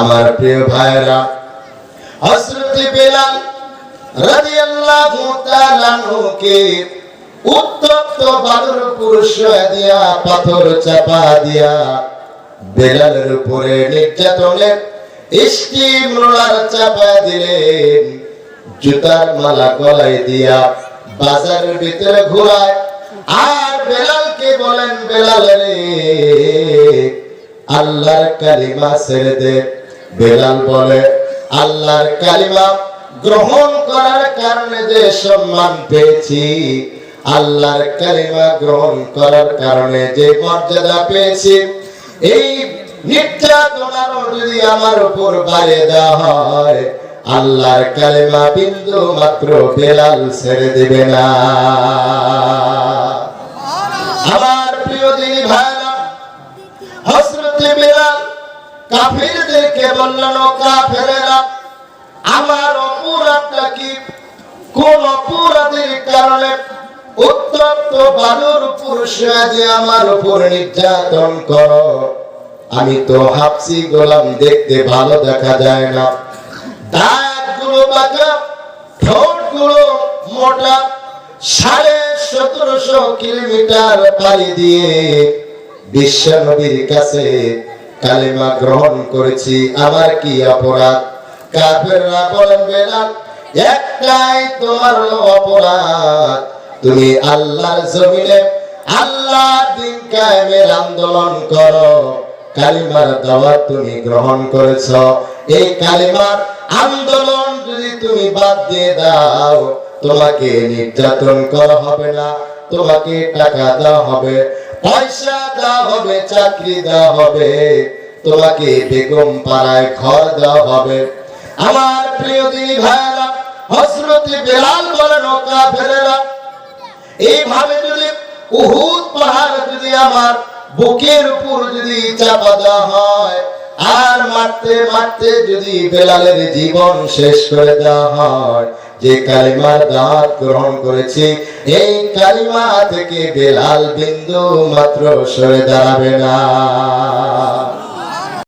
আমার প্রিয় ভাইরা হযরত বেলাল রাদিয়াল্লাহু তাআলা কে উত্তপ্ত বালুর পুরুষ দিয়া পাথর চাপা দিয়া বেলালের উপরে নির্যাতনের স্টিম রোলার চাপা দিলেন, জুতার মালা গলায় দিয়া বাজারের ভিতরে ঘোরায়। আর বেলালকে বলেন, বেলাল রে, আল্লাহর কালিমা ছেড়ে দে। বেলাল বলে, আল্লাহর কালিমা গ্রহণ করার কারণে যে সম্মান পেয়েছি, আল্লাহর কালিমা গ্রহণ করার কারণে যে মর্যাদা পেয়েছি, এই নির্যাতনারও যদি আমার উপর বাড়িয়ে দেওয়া হয়, আল্লাহর কালিমা বিন্দু মাত্র বেলাল ছেড়ে দিবে না। আমার প্রিয় দিনী ভাইরা, হযরতে বেলাল কাফিরদেরকে বললেন কাফেরেরা, আমার অপরাধটা কি? কোন অপরাধের কারণে উত্তপ্ত বালুর পুরুষ যে আমার উপর নির্যাতন করো? আমি তো হাফসি গোলাম, দেখতে ভালো দেখা যায় না। দাঁতগুলো বাঁকা, ঠোঁটগুলো মোটা, সাড়ে সতেরোশো কিলোমিটার পাড়ি দিয়ে বিশ্ব নবীর কাছে কালিমা গ্রহণ করেছি। আমার কি অপরাধ? কাফেররা বলেন বেলাল একটাই তোমার অপরাধ। তুমি আল্লাহর জমিনে আল্লাহ দিন কায়েমের আন্দোলন করো। কালিমার দাওয়াত তুমি গ্রহণ করেছ। এই কালিমার আন্দোলন যদি তুমি বাদ দিয়ে দাও, তোমাকে নির্যাতন করা হবে না, তোমাকে টাকা দেওয়া হবে। পয়সা দেওয়া হবে, চাকরি দেওয়া হবে, তোমাকে বেগম পাড়ায় ঘর দেওয়া হবে। আমার প্রিয় দিনী ভাইরা হজরতে বেলাল বলেন ও কাফেরেরা এইভাবে যদি উহুদ পাহাড় যদি আমার বুকের উপর যদি চাপা দেওয়া হয়, আর মারতে মারতে যদি বেলালের জীবন শেষ করে দেওয়া হয় যে কালিমার দাঁত গ্রহণ করেছি এই কালিমা থেকে বেলাল বিন্দু মাত্র সরে দাঁড়াবে না।